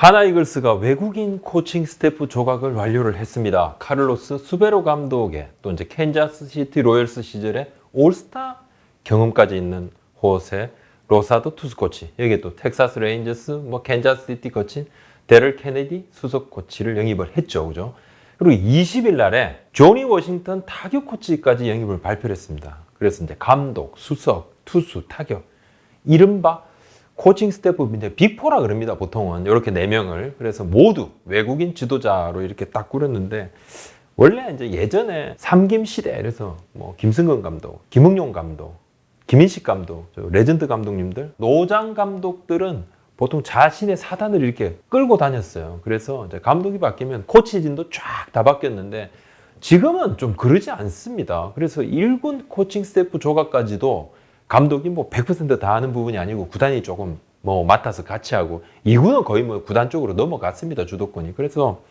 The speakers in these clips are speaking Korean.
하나 이글스가 외국인 코칭 스태프 조각을 완료를 했습니다. 카를로스 수베로 감독의 또 이제 캔자스 시티 로열스 시절에 올스타 경험까지 있는 호세 로사도 투수 코치, 여기에 또 텍사스 레인저스, 뭐 캔자스 시티 코치, 데럴 케네디 수석 코치를 영입을 했죠, 그죠? 그리고 20일 날에 조니 워싱턴 타격 코치까지 영입을 발표를 했습니다. 그래서 이제 감독, 수석, 투수, 타격, 이른바 코칭 스태프인데 빅포라 그럽니다. 보통은 이렇게 네 명을 그래서 모두 외국인 지도자로 이렇게 딱 꾸렸는데 원래 이제 예전에 삼김 시대 그래서 뭐 김승근 감독, 김흥용 감독, 김인식 감독, 저 레전드 감독님들, 노장 감독들은 보통 자신의 사단을 이렇게 끌고 다녔어요. 그래서 감독이 바뀌면 코치진도 쫙 다 바뀌었는데 지금은 좀 그러지 않습니다. 그래서 1군 코칭 스태프 조각까지도 감독이 뭐 100%다 하는 부분이 아니고 구단이 조금 뭐 맡아서 같이 하고 2군은 거의 뭐 구단 쪽으로 넘어갔습니다. 주도권이. 그래서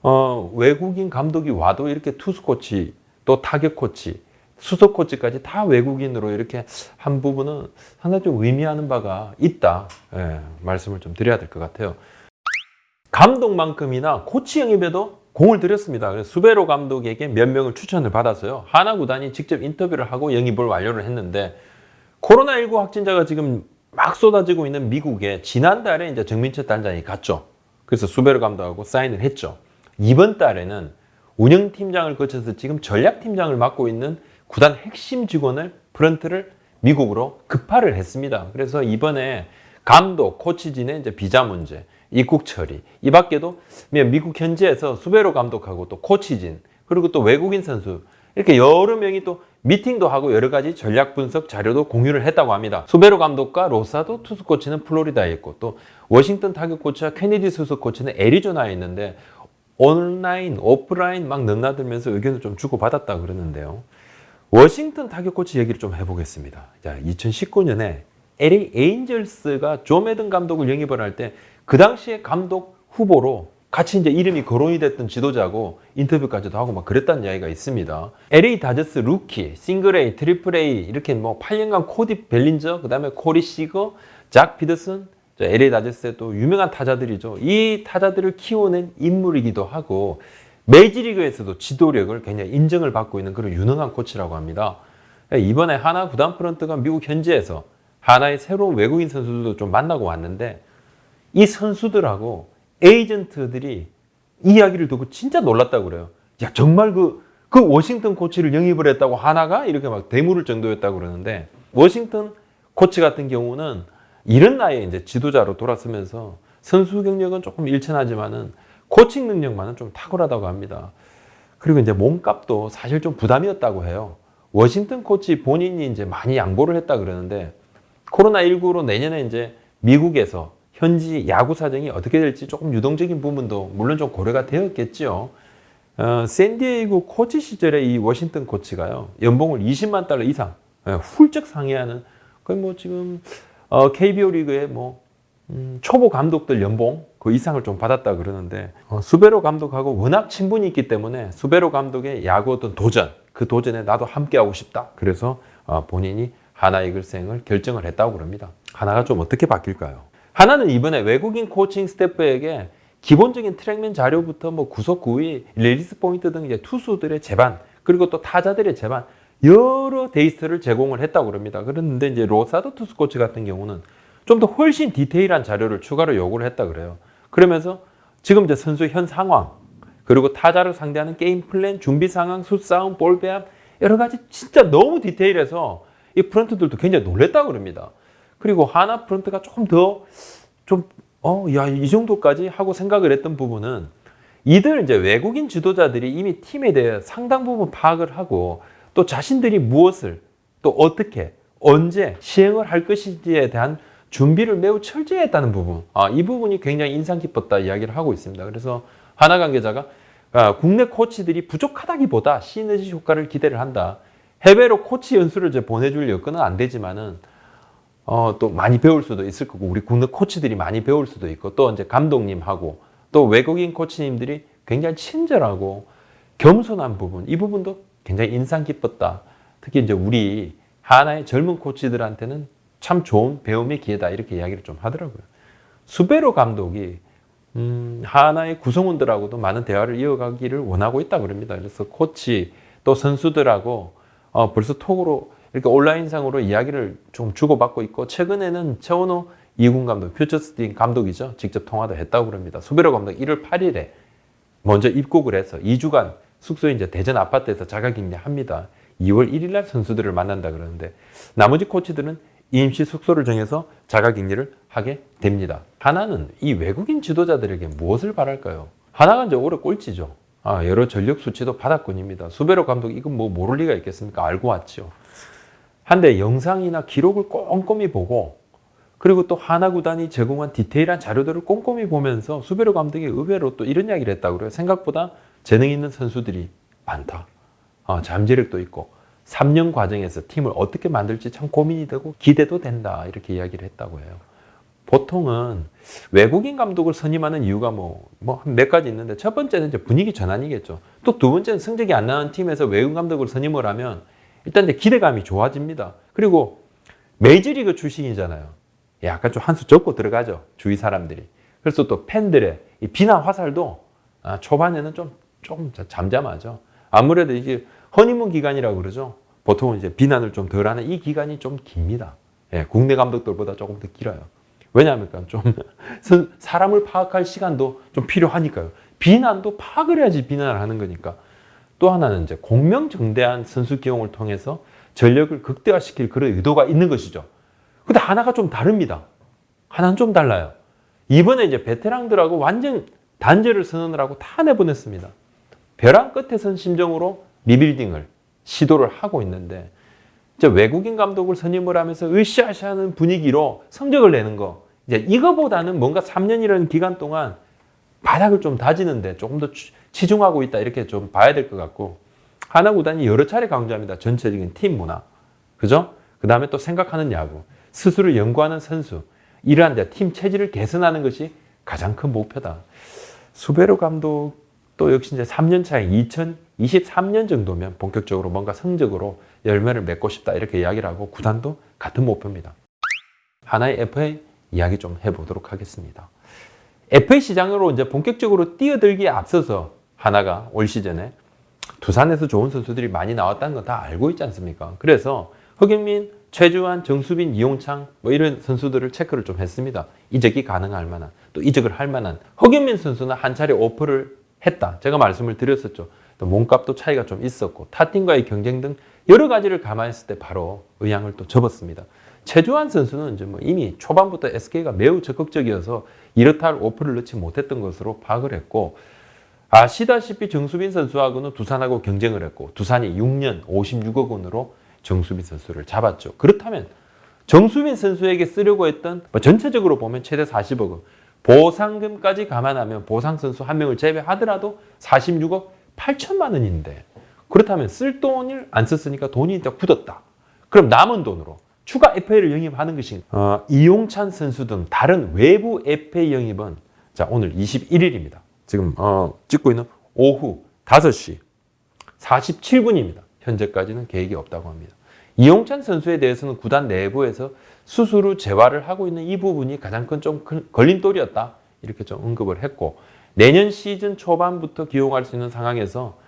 어, 외국인 감독이 와도 이렇게 투수 코치 또 타격 코치 수석 코치까지 다 외국인으로 이렇게 한 부분은 상당히 좀 의미하는 바가 있다. 예, 말씀을 좀 드려야 될 것 같아요. 감독만큼이나 코치 영입에도 공을 들였습니다. 그래서 수베로 감독에게 몇 명을 추천을 받았어요. 하나 구단이 직접 인터뷰를 하고 영입을 완료를 했는데 코로나19 확진자가 지금 막 쏟아지고 있는 미국에 지난달에 이제 정민철 단장이 갔죠. 그래서 수베로 감독하고 사인을 했죠. 이번 달에는 운영팀장을 거쳐서 지금 전략팀장을 맡고 있는 구단 핵심 직원을 프런트를 미국으로 급파를 했습니다. 그래서 이번에 감독, 코치진의 이제 비자 문제, 입국 처리, 이 밖에도 미국 현지에서 수베로 감독하고 또 코치진, 그리고 또 외국인 선수, 이렇게 여러 명이 또 미팅도 하고 여러 가지 전략 분석 자료도 공유를 했다고 합니다. 수베로 감독과 로사도 투수 코치는 플로리다에 있고 또 워싱턴 타격 코치와 케네디 수석 코치는 애리조나에 있는데 온라인, 오프라인 막 넘나들면서 의견을 좀 주고받았다 그러는데요. 워싱턴 타격 코치 얘기를 좀 해보겠습니다. 자, 2019년에 LA 에인절스가 조 매든 감독을 영입을 할 때 그 당시에 감독 후보로 같이 이제 이름이 거론이 됐던 지도자고 인터뷰까지도 하고 막 그랬다는 이야기가 있습니다. LA 다저스 루키, 싱글 A, 트리플 A 이렇게 뭐 8년간 코디 벨린저, 그다음에 코리 시거, 작 피더슨, 저 LA 다저스의 또 유명한 타자들이죠. 이 타자들을 키워낸 인물이기도 하고 메이지리그에서도 지도력을 굉장히 인정을 받고 있는 그런 유능한 코치라고 합니다. 이번에 하나 구단 프런트가 미국 현지에서 하나의 새로운 외국인 선수들도 좀 만나고 왔는데 이 선수들하고 에이전트들이 이야기를 듣고 진짜 놀랐다고 그래요. 야, 정말 그, 그 워싱턴 코치를 영입을 했다고 하나가 이렇게 막 대물을 정도였다고 그러는데 워싱턴 코치 같은 경우는 이런 나이에 이제 지도자로 돌아서면서 선수 경력은 조금 일천하지만은 코칭 능력만은 좀 탁월하다고 합니다. 그리고 이제 몸값도 사실 좀 부담이었다고 해요. 워싱턴 코치 본인이 이제 많이 양보를 했다 그러는데 코로나19로 내년에 이제 미국에서 현지 야구 사정이 어떻게 될지 조금 유동적인 부분도 물론 좀 고려가 되었겠죠. 어, 샌디에이고 코치 시절에 이 워싱턴 코치가요 연봉을 20만 달러 이상 예, 훌쩍 상회하는 거의 뭐 지금 어, KBO 리그의 뭐 음, 초보 감독들 연봉 그 이상을 좀 받았다 그러는데 어, 수베로 감독하고 워낙 친분이 있기 때문에 수베로 감독의 야구 어떤 도전 그 도전에 나도 함께 하고 싶다 그래서 어, 본인이 하나 이글생을 결정을 했다고 그럽니다 하나가 좀 어떻게 바뀔까요? 하나는 이번에 외국인 코칭 스태프에게 기본적인 트랙맨 자료부터 뭐 구속 구위, 릴리스 포인트 등 이제 투수들의 제반 그리고 또 타자들의 제반 여러 데이터를 제공을 했다고 그럽니다. 그런데 이제 로사도 투수 코치 같은 경우는 좀 더 훨씬 디테일한 자료를 추가로 요구를 했다 그래요. 그러면서 지금 이제 선수 현 상황 그리고 타자를 상대하는 게임 플랜, 준비 상황, 숫싸움, 볼 배합 여러 가지 진짜 너무 디테일해서 이 프런트들도 굉장히 놀랬다고 그럽니다. 그리고 하나 프런트가 조금 더 좀, 어, 야, 이 정도까지 하고 생각을 했던 부분은 이들 이제 외국인 지도자들이 이미 팀에 대해 상당 부분 파악을 하고 또 자신들이 무엇을 또 어떻게 언제 시행을 할 것인지에 대한 준비를 매우 철저히 했다는 부분. 아, 이 부분이 굉장히 인상 깊었다 이야기를 하고 있습니다. 그래서 하나 관계자가 아, 국내 코치들이 부족하다기보다 시너지 효과를 기대를 한다. 해외로 코치 연수를 이제 보내줄 여건은 안 되지만은 어, 또 많이 배울 수도 있을 거고 우리 국내 코치들이 많이 배울 수도 있고 또 이제 감독님하고 또 외국인 코치님들이 굉장히 친절하고 겸손한 부분 이 부분도 굉장히 인상 깊었다. 특히 이제 우리 하나의 젊은 코치들한테는 참 좋은 배움의 기회다 이렇게 이야기를 좀 하더라고요. 수베로 감독이 음, 하나의 구성원들하고도 많은 대화를 이어가기를 원하고 있다 그럽니다. 그래서 코치 또 선수들하고 어, 벌써 톡으로 이렇게 온라인상으로 이야기를 좀 주고받고 있고 최근에는 최원호 이군 감독, 퓨처스팀 감독이죠. 직접 통화도 했다고 그럽니다. 수베로 감독 1월 8일에 먼저 입국을 해서 2주간 숙소에 이제 대전 아파트에서 자가격리 합니다. 2월 1일 날 선수들을 만난다 그러는데 나머지 코치들은 임시 숙소를 정해서 자가격리를 하게 됩니다. 하나는 이 외국인 지도자들에게 무엇을 바랄까요? 하나가 이제 올해 꼴찌죠. 아, 여러 전력 수치도 바닥권입니다. 수베로 감독 이건 뭐 모를 리가 있겠습니까? 알고 왔죠. 한데 영상이나 기록을 꼼꼼히 보고 그리고 또 하나 구단이 제공한 디테일한 자료들을 꼼꼼히 보면서 수베로 감독이 의외로 또 이런 이야기를 했다고 그래요. 생각보다 재능 있는 선수들이 많다. 어, 잠재력도 있고 3년 과정에서 팀을 어떻게 만들지 참 고민이 되고 기대도 된다. 이렇게 이야기를 했다고 해요. 보통은 외국인 감독을 선임하는 이유가 뭐, 뭐 몇 가지 있는데 첫 번째는 이제 분위기 전환이겠죠. 또 두 번째는 성적이 안 나는 팀에서 외국인 감독을 선임을 하면 일단 이제 기대감이 좋아집니다. 그리고 메이저리그 출신이잖아요. 약간 좀 한 수 적고 들어가죠. 주위 사람들이. 그래서 또 팬들의 이 비난 화살도 아, 초반에는 좀, 좀 잠잠하죠. 아무래도 이게 허니문 기간이라고 그러죠. 보통은 이제 비난을 좀 덜 하는 이 기간이 좀 깁니다. 예, 국내 감독들보다 조금 더 길어요. 왜냐하면 좀 선- 사람을 파악할 시간도 좀 필요하니까요. 비난도 파악을 해야지 비난을 하는 거니까. 또 하나는 이제 공명정대한 선수 기용을 통해서 전력을 극대화시킬 그런 의도가 있는 것이죠. 근데 하나가 좀 다릅니다. 하나는 좀 달라요. 이번에 이제 베테랑들하고 완전 단절을 선언을 하고 다 내보냈습니다. 벼랑 끝에 선 심정으로 리빌딩을 시도를 하고 있는데 이제 외국인 감독을 선임을 하면서 으쌰으쌰하는 분위기로 성적을 내는 거 이제 이거보다는 뭔가 3년이라는 기간 동안 바닥을 좀 다지는데 조금 더 치- 치중하고 있다 이렇게 좀 봐야 될 것 같고 하나 구단이 여러 차례 강조합니다. 전체적인 팀 문화, 그죠? 그 다음에 또 생각하는 야구, 스스로 연구하는 선수, 이러한 팀 체질을 개선하는 것이 가장 큰 목표다. 수베로 감독도 역시 이제 3년 차에 2023년 정도면 본격적으로 뭔가 성적으로 열매를 맺고 싶다 이렇게 이야기를 하고 구단도 같은 목표입니다. 하나의 FA 이야기 좀 해보도록 하겠습니다. FA 시장으로 이제 본격적으로 뛰어들기에 앞서서 하나가 올 시즌에 두산에서 좋은 선수들이 많이 나왔다는 건다 알고 있지 않습니까? 그래서 허경민, 최주환, 정수빈, 이용창 뭐 이런 선수들을 체크를 좀 했습니다. 이적이 가능할 만한 또 이적을 할 만한 허경민 선수는 한 차례 오퍼를 했다. 제가 말씀을 드렸었죠. 또 몸값도 차이가 좀 있었고 타팀과의 경쟁 등 여러 가지를 감안했을 때 바로 의향을 또 접었습니다. 최주환 선수는 이제 뭐 이미 초반부터 SK가 매우 적극적이어서 이렇다 할 오퍼를 넣지 못했던 것으로 파악을 했고 아시다시피 정수빈 선수하고는 두산하고 경쟁을 했고 두산이 6년 56억 원으로 정수빈 선수를 잡았죠. 그렇다면 정수빈 선수에게 쓰려고 했던 뭐 전체적으로 보면 최대 40억 원 보상금까지 감안하면 보상 선수 한 명을 제외하더라도 46억 8천만 원인데 그렇다면 쓸 돈을 안 썼으니까 돈이 일단 굳었다. 그럼 남은 돈으로 추가 FA를 영입하는 것이 어, 이용찬 선수 등 다른 외부 FA 영입은 자 오늘 21일입니다. 지금 어, 찍고 있는 오후 5시 47분입니다. 현재까지는 계획이 없다고 합니다. 이용찬 선수에 대해서는 구단 내부에서 후 재활을 하고 있는 이 부분이 가장 큰 좀 걸림돌이었다. 이렇게 좀 언급을 했고 내년 시즌 초반부터 기용할 수 있는 상황에서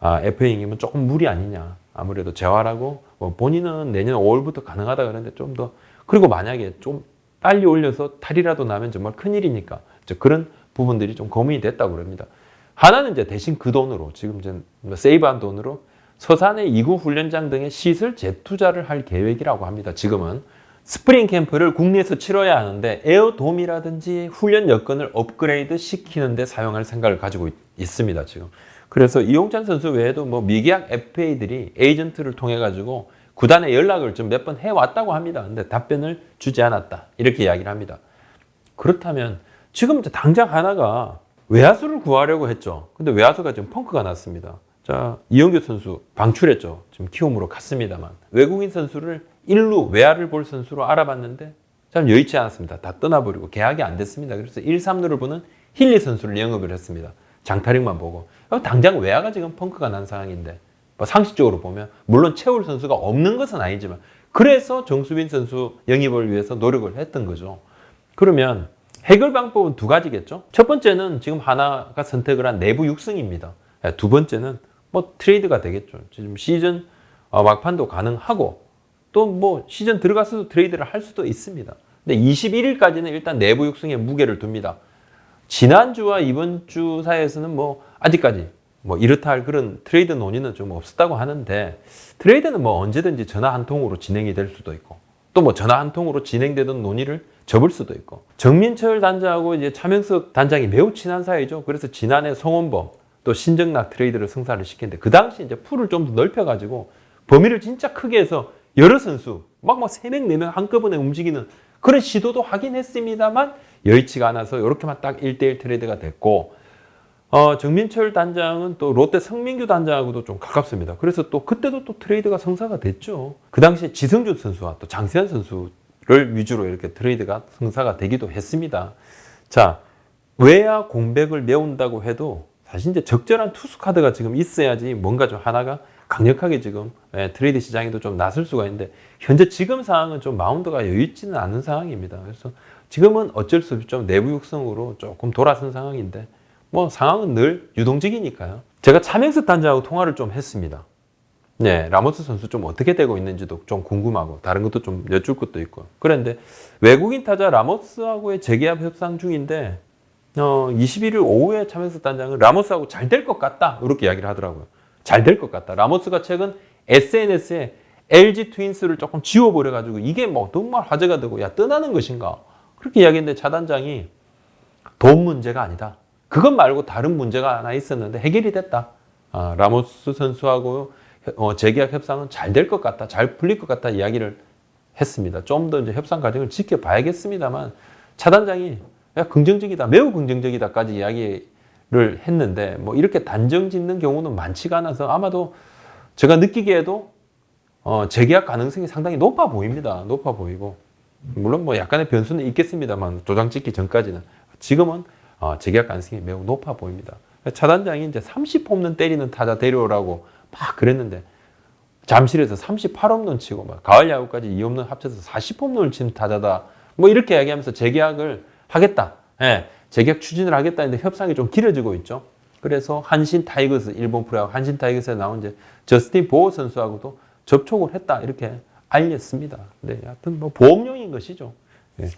아, FA 임기면 조금 무리 아니냐. 아무래도 재활하고 뭐 본인은 내년 5월부터 가능하다 그러는데 좀 더 그리고 만약에 좀 빨리 올려서 탈이라도 나면 정말 큰일이니까 그런 부분들이 좀 고민이 됐다고 그럽니다. 하나는 이제 대신 그 돈으로 지금 이제 뭐 세이브한 돈으로 서산의 이구 훈련장 등의 시설 재투자를 할 계획이라고 합니다. 지금은 스프링 캠프를 국내에서 치러야 하는데 에어돔이라든지 훈련 여건을 업그레이드 시키는데 사용할 생각을 가지고 있, 있습니다. 지금 그래서 이용찬 선수 외에도 뭐 미계약 FA들이 에이전트를 통해 가지고 구단에 연락을 좀 몇 번 해왔다고 합니다. 근데 답변을 주지 않았다 이렇게 이야기를 합니다. 그렇다면 지금 당장 하나가 외야수를 구하려고 했죠. 근데 외야수가 지금 펑크가 났습니다. 자, 이영규 선수 방출했죠. 지금 키움으로 갔습니다만. 외국인 선수를 일루 외야를 볼 선수로 알아봤는데 참 여의치 않았습니다. 다 떠나버리고 계약이 안 됐습니다. 그래서 1, 3루를 보는 힐리 선수를 영입을 했습니다. 장타력만 보고. 어, 당장 외야가 지금 펑크가 난 상황인데 뭐 상식적으로 보면 물론 채울 선수가 없는 것은 아니지만 그래서 정수빈 선수 영입을 위해서 노력을 했던 거죠. 그러면 해결 방법은 두 가지겠죠. 첫 번째는 지금 하나가 선택을 한 내부 육승입니다. 예, 두 번째는 뭐 트레이드가 되겠죠. 지금 시즌 어, 막판도 가능하고 또 뭐 시즌 들어가서도 트레이드를 할 수도 있습니다. 근데 21일까지는 일단 내부 육승에 무게를 둡니다. 지난주와 이번 주 사이에서는 뭐 아직까지 뭐 이렇다 할 그런 트레이드 논의는 좀 없었다고 하는데 트레이드는 뭐 언제든지 전화 한 통으로 진행이 될 수도 있고 또 뭐 전화 한 통으로 진행되던 논의를 접을 수도 있고 정민철 단장하고 이제 차명석 단장이 매우 친한 사이죠. 그래서 지난해 송원범 또 신정락 트레이드를 승사를 시켰는데 그 당시 이제 풀을 좀 더 넓혀가지고 범위를 진짜 크게 해서 여러 선수 막막 세 명 네 명 한꺼번에 움직이는 그런 시도도 하긴 했습니다만 여의치가 않아서 이렇게만 딱 1대1 트레이드가 됐고 어, 정민철 단장은 또 롯데 성민규 단장하고도 좀 가깝습니다. 그래서 또 그때도 또 트레이드가 성사가 됐죠. 그 당시에 지승준 선수와 또 장세현 선수 를 위주로 이렇게 트레이드가 성사가 되기도 했습니다. 자, 외야 공백을 메운다고 해도 사실 이제 적절한 투수 카드가 지금 있어야지 뭔가 좀 하나가 강력하게 지금 예, 트레이드 시장에도 좀 나설 수가 있는데 현재 지금 상황은 좀 마운드가 있지는 않은 상황입니다. 그래서 지금은 어쩔 수 없이 좀 내부 육성으로 조금 돌아선 상황인데 뭐 상황은 늘 유동적이니까요. 제가 차명수 단장하고 통화를 좀 했습니다. 네, 라모스 선수 좀 어떻게 되고 있는지도 좀 궁금하고 다른 것도 좀 여쭐 것도 있고 그런데 외국인 타자 라모스하고의 재계약 협상 중인데 어, 21일 오후에 차명수 단장은 라모스하고 잘 될 것 같다 이렇게 이야기를 하더라고요. 잘 될 것 같다. 라모스가 최근 SNS에 LG 트윈스를 조금 지워버려 가지고 이게 뭐 정말 화제가 되고 야 떠나는 것인가 그렇게 이야기했는데 차 단장이 돈 문제가 아니다. 그것 말고 다른 문제가 하나 있었는데 해결이 됐다. 아, 라모스 선수하고 어, 재계약 협상은 잘 될 것 같다, 잘 풀릴 것 같다 이야기를 했습니다. 좀 더 이제 협상 과정을 지켜봐야겠습니다만 차단장이 야, 긍정적이다, 매우 긍정적이다까지 이야기를 했는데 뭐 이렇게 단정 짓는 경우는 많지가 않아서 아마도 제가 느끼기에도 어, 재계약 가능성이 상당히 높아 보입니다. 높아 보이고 물론 뭐 약간의 변수는 있겠습니다만 도장 찍기 전까지는 지금은 어, 재계약 가능성이 매우 높아 보입니다. 차단장이 이제 30홈런 때리는 타자 데려오라고 막 그랬는데 잠실에서 38홈런 치고 막 가을 야구까지 2홈런 합쳐서 40홈런을 치는 타자다. 뭐 이렇게 이야기하면서 재계약을 하겠다. 예, 재계약 추진을 하겠다 했는데 협상이 좀 길어지고 있죠. 그래서 한신 타이거스 일본 프로야구 한신 타이거스에 나온 이제 저스틴 보호 선수하고도 접촉을 했다 이렇게 알렸습니다. 네, 하여튼 뭐 보험용인 것이죠. 예.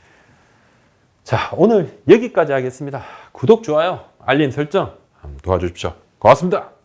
자, 오늘 여기까지 하겠습니다. 구독, 좋아요, 알림 설정 도와주십시오. 고맙습니다.